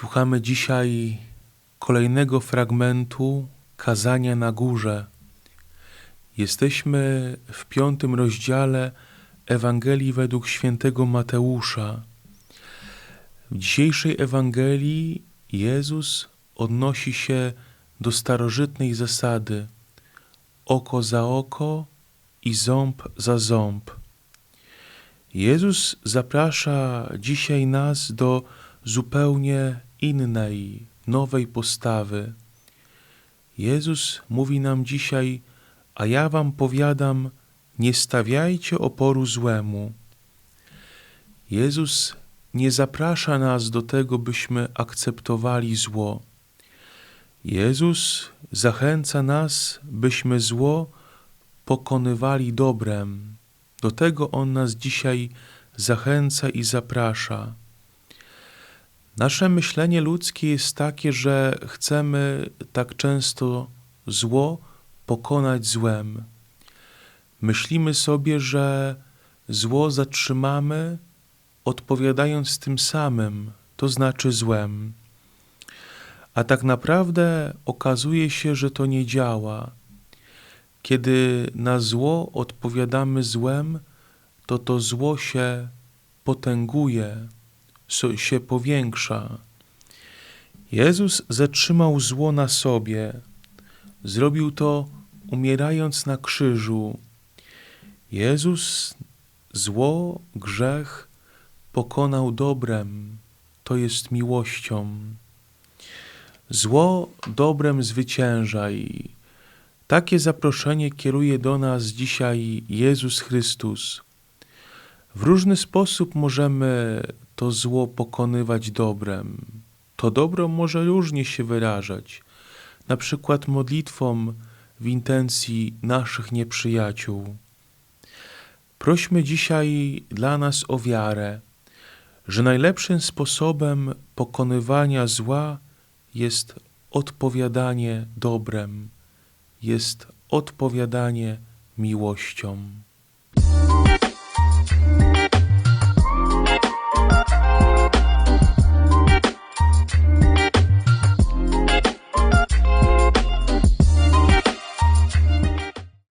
Słuchamy dzisiaj kolejnego fragmentu kazania na górze. Jesteśmy w piątym rozdziale Ewangelii według świętego Mateusza. W dzisiejszej Ewangelii Jezus odnosi się do starożytnej zasady oko za oko i ząb za ząb. Jezus zaprasza dzisiaj nas do zupełnie innej, nowej postawy. Jezus mówi nam dzisiaj: A ja wam powiadam, nie stawiajcie oporu złemu. Jezus nie zaprasza nas do tego, byśmy akceptowali zło. Jezus zachęca nas, byśmy zło pokonywali dobrem. Do tego On nas dzisiaj zachęca i zaprasza. Nasze myślenie ludzkie jest takie, że chcemy tak często zło pokonać złem. Myślimy sobie, że zło zatrzymamy, odpowiadając tym samym, to znaczy złem. A tak naprawdę okazuje się, że to nie działa. Kiedy na zło odpowiadamy złem, to to zło się potęguje, się powiększa. Jezus zatrzymał zło na sobie. Zrobił to umierając na krzyżu. Jezus zło, grzech pokonał dobrem, to jest miłością. Zło dobrem zwycięża i takie zaproszenie kieruje do nas dzisiaj Jezus Chrystus. W różny sposób możemy to zło pokonywać dobrem. To dobro może różnie się wyrażać, na przykład modlitwą w intencji naszych nieprzyjaciół. Prośmy dzisiaj dla nas o wiarę, że najlepszym sposobem pokonywania zła jest odpowiadanie dobrem, jest odpowiadanie miłością.